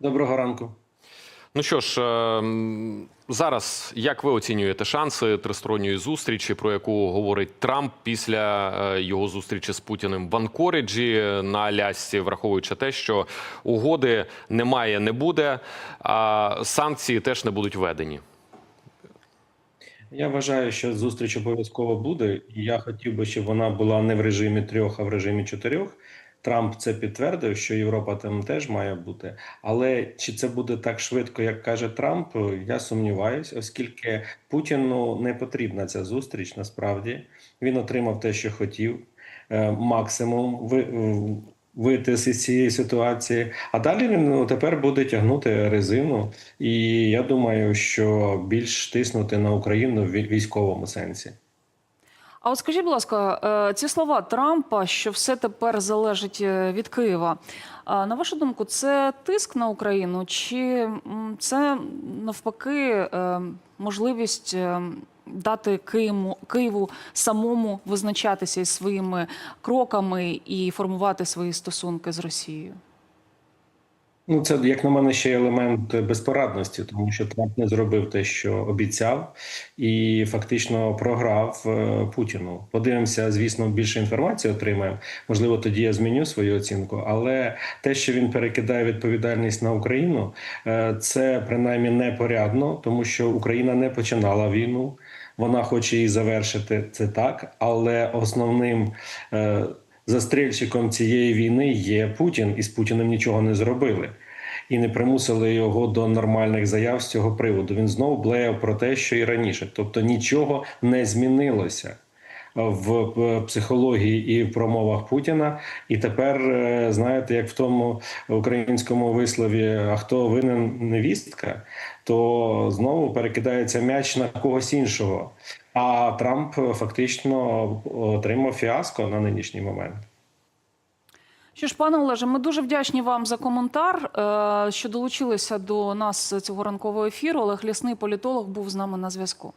Доброго ранку. Ну що ж, е, зараз як ви оцінюєте шанси тристоронньої зустрічі, про яку говорить Трамп після е, його зустрічі з Путіним в Анкориджі на Алясці, враховуючи те, що угоди немає, не буде, а санкції теж не будуть введені. Я вважаю, що зустріч обов'язково буде, і я хотів би, щоб вона була не в режимі трьох, а в режимі чотирьох. Трамп це підтвердив, що Європа там теж має бути. Але чи це буде так швидко, як каже Трамп, я сумніваюся, оскільки Путіну не потрібна ця зустріч. Насправді він отримав те, що хотів, е, максимум ви, вийти з цієї ситуації. А далі він ну, тепер буде тягнути резину, і я думаю, що більш тиснути на Україну в військовому сенсі. А от скажіть, будь ласка, е, ці слова Трампа, що все тепер залежить е, від Києва. На вашу думку, це тиск на Україну, чи це навпаки е, можливість дати Києву, Києву самому визначатися із своїми кроками і формувати свої стосунки з Росією? Ну, це як на мене ще елемент безпорадності, тому що Трамп не зробив те, що обіцяв, і фактично програв е, Путіну. Подивимося, звісно, більше інформації отримаємо. Можливо, тоді я зміню свою оцінку. Але те, що він перекидає відповідальність на Україну, е, це принаймні непорядно, тому що Україна не починала війну. Вона хоче її завершити це так, але основним. Застрільщиком цієї війни є Путін, і з Путіним нічого не зробили. І не примусили його до нормальних заяв з цього приводу. Він знову блеяв про те, що і раніше. Тобто нічого не змінилося в психології і в промовах Путіна. І тепер е, знаєте, як в тому українському вислові, а хто винен невістка, то знову перекидається м'яч на когось іншого. А Трамп фактично отримав фіаско на нинішній момент. Що ж, пане Олеже, ми дуже вдячні вам за коментар, е, що долучилися до нас цього ранкового ефіру. Олег Лясний, політолог, був з нами на зв'язку.